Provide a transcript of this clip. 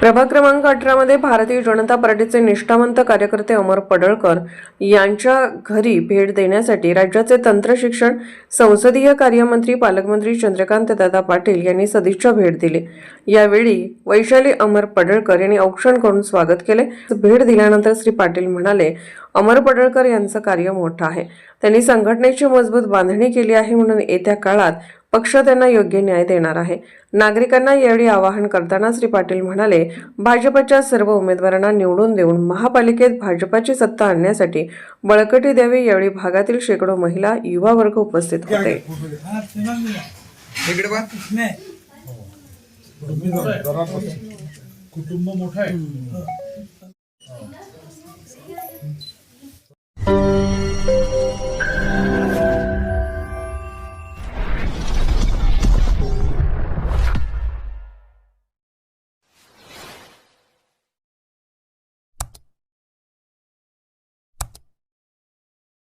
प्रभाग क्रमांक अठरामध्ये भारतीय जनता पार्टीचे निष्ठावंत कार्यकर्ते अमर पडळकर यांच्या घरी भेट देण्यासाठी राज्याचे तंत्रशिक्षण संसदीय कार्यमंत्री पालकमंत्री चंद्रकांत दादा पाटील यांनी सदिच्छा भेट दिली. यावेळी वैशाली अमर पडळकर यांनी औक्षण करून स्वागत केले. भेट दिल्यानंतर श्री पाटील म्हणाले अमर पडळकर यांचं कार्य मोठं आहे. त्यांनी संघटनेची मजबूत बांधणी केली आहे म्हणून येत्या काळात पक्ष त्यांना योग्य न्याय देणार आहे. नागरिकांना यावेळी आवाहन करताना श्री पाटील म्हणाले भाजपच्या सर्व उमेदवारांना निवडून देऊन महापालिकेत भाजपाची सत्ता आणण्यासाठी बळकटी द्यावी यावेळी भागातील शेकडो महिला युवा वर्ग उपस्थित होते. कुटुंब मोठं आहे.